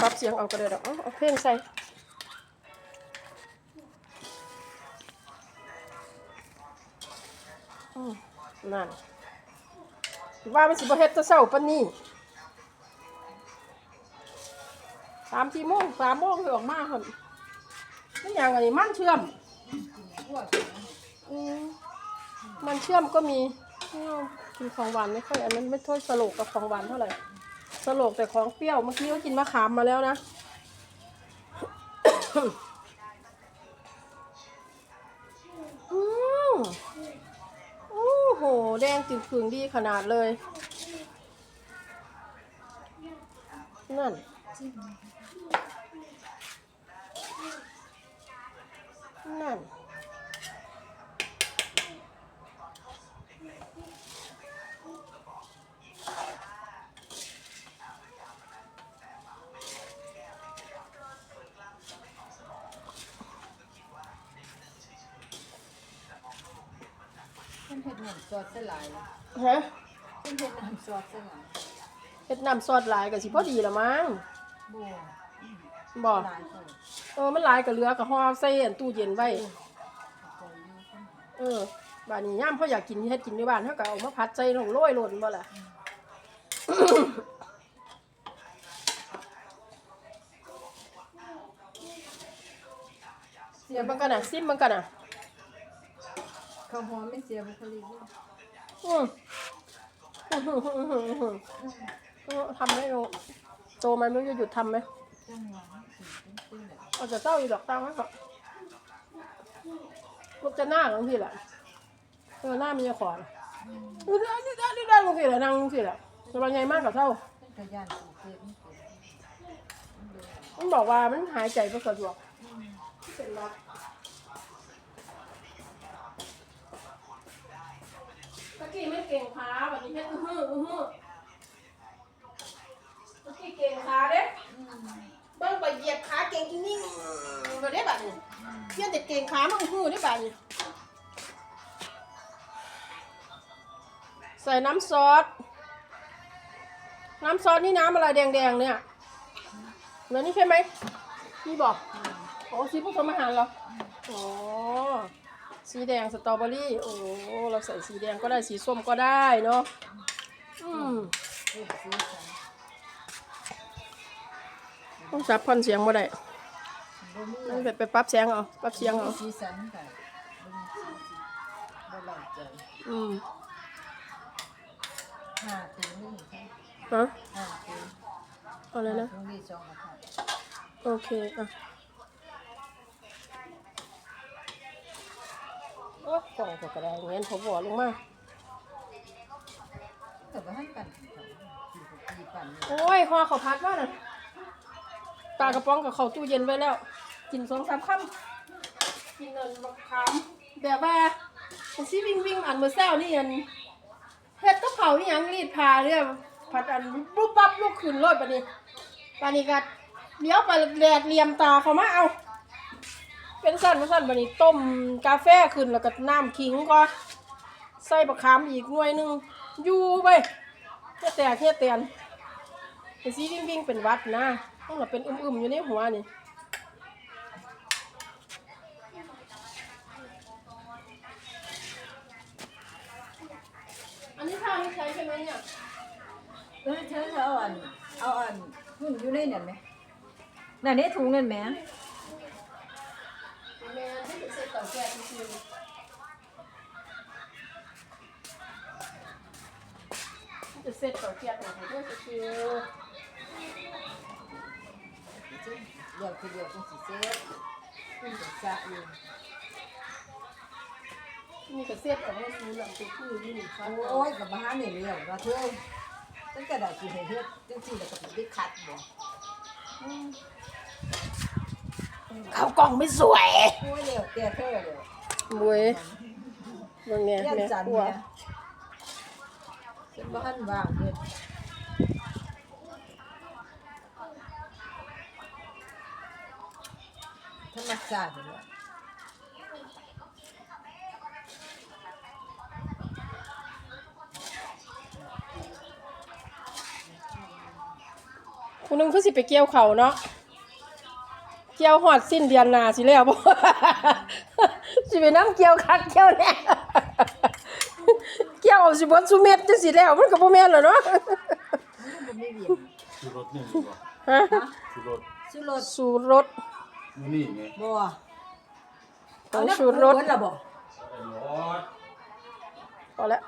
ปรับเสียงเอาก็ได้ดอกเอาเอาเพลงใส่นั่นว่ามันสิบ่เฮ็ดแตะเช้าปานนี้สามสี่โมงสามโมงเลยออกมาหั่นนี่อย่างอันนี้มันเชื่อมมันเชื่อมก็มีกินของหวานไม่ค่อยอันนั้นไม่ค่อยสโลกกับของหวานเท่าไหร่ สโลกแต่ของเปรี้ยว เมื่อกี้ก็กินมะขามมาแล้วนะ อืมโอ้โห แดงจึงขึงดีขนาดเลย นั่น เพิ่นเฮ็ดน้ำซอสใส่หลายฮะเพิ่นเฮ็ดน้ำซอสใส่หลายเฮ็ดน้ำซอสหลายก็สิพอดีละมั้งบ่บ่หลายเท่าเออมันหลายก็เหลือก็ห่อใส่อันตู้เย็นไว้ใจอยู่เพิ่นเออบ้านนี้ย่ามเขาอยากกินเฮ็ดกินในบ้านเขาก็เอามาผัดใส่ลงโรยโรนบ่ล่ะเดี๋ยวมันกันน่ะซิมมันกันน่ะ ข้าวหอมไม่เสียบุคลิกเลยอืมอื้อหือหือหือหือเออทำไหมโยโตมันไม่รู้จะหยุดทำไหมจังหวะสิเป็นๆแหละเอาจะเต้าอยู่ดอกตั้งไว้ก่อนลูกจะหน้าของพี่แหละเออหน้ามีจะขอนดูได้ดูได้ดูได้ลงสิแหละนั่งลงสิแหละจะเป็นไงมากกับเท่าเพิ่นก็ย่านสิเกิดมันเกิดมันบอกว่ามันหายใจไม่สะดวกเป็นไรตะกี้ไม่ เก่งขาแบบนี้เพชรอื้อหืออื้อหือตะกี้เก่งขาเด้เบิ้งไปเหยียบขาเก่งจริงๆมาได้แบบนี้เพี้ยนแต่เก่งขามันอื้อหือได้แบบนี้ใส่น้ำซอส น้ำซอสนี่น้ำอะไรแดงๆเนี่ยแล้วนี่ใช่ไหมนี่บอก โอ้สีผสมอาหารเหรอ อ๋อ สีแดงสตรอเบอรี่ โอ้เราใส่สีแดงก็ได้สีส้มก็ได้เนาะอืมเฮ็ดสีสันต้องจับพันเสียงมาได้บ่มีต้องไปไปปรับเสียงเอาปรับเสียงเอาสีสันก็บ่มีสีสันบ่หลายใจอืมห้าตีนี่ใช่ฮะห้าตีเอาเลยนะตรงนี้สองกระทะโอเคอะ โอ้ กล่องก็กระไดเงี้ยผมบอกลงมาแต่ว่าให้ปั่นของเขาสี่หกปีปั่นเนี่ยโอ้ยห่อเขาวพัดว่าน่ะปลากระป๋องกับเขาวตู้เย็นไว้แล้ว กินสองสามคำกินเงินบักขามแบบว่ามันสิวิ่งวิ่งอันเมื่อเช้านี่อันเฮ็ดกับเขาวอีหยังรีดผ้าเรื่องผัดอันปุ๊บปั๊บลุกขึ้นรถปะนี้ปานนี้ก็เลี้ยวไปแดดเหลี่ยมตาเขามาเอา เป็นสั้นเป็นสั้นปะนี้ต้มกาแฟขึ้นแล้วก็น้ำขิงก็ใส่บักขามอีกหน่วยหนึงอยู่ไปเฮ็ดแตกเฮ็ดเตียนเป็นสีวิ่งวิ่งๆเป็นหวัดนะต้องแบบเป็นอึมๆอยู่ในหัวนี่อันนี้ท่านี่ใช้ใช่ไหมเนี่ยเออเธอเธอเอาอันเอาอันหุ่นอยู่ในนั่นไหมนั่นนี่ถุงนั่นไหม แม่ที่เป็นเศษเต่าแก่จริงๆที่เป็นเศษเต่าแก่ของผมด้วยคือเดี๋ยวคือเดี๋ยวคงสิเซฟคุณจะสะอยู่มีกระเศษของเราซื้อหลังตัวคือนี่หนึ่งครับโอ้ยกับบ้านนี่เลี้ยวว่าเธอตั้งแต่ได้กินเฮ็ดจังซี่แล้วก็ได้คัดบ่ เขากล่องไม่สวยโอ้ยเลี้ยวแก่เธอเลี้ยวมวยเมืองเนี่ยเลี้ยแม่จันกลัวเนี่ยฉันบ่ทันว่างเฮ็ดธรรมชาติเลยผู้หนึงคือสิไปเกี่ยวเขาวเนาะ เกี่ยวหอดสิ้นเดือนหน้าสิแล้วบ่ สิไปน้ำเกี่ยวคักเกี่ยวแน่เกี่ยวเอาสิเบ่สุเม็ดจังสิแล้วมันก็บ่แม่นแล้วเนาะมันไม่เวียนชูรสนี่มีบ่ฮะชูรสชูรสสูตรรสอยู่นี่ไงบ่ต้องชูรสเบิดละบ่ไอ้รสพอแล้ว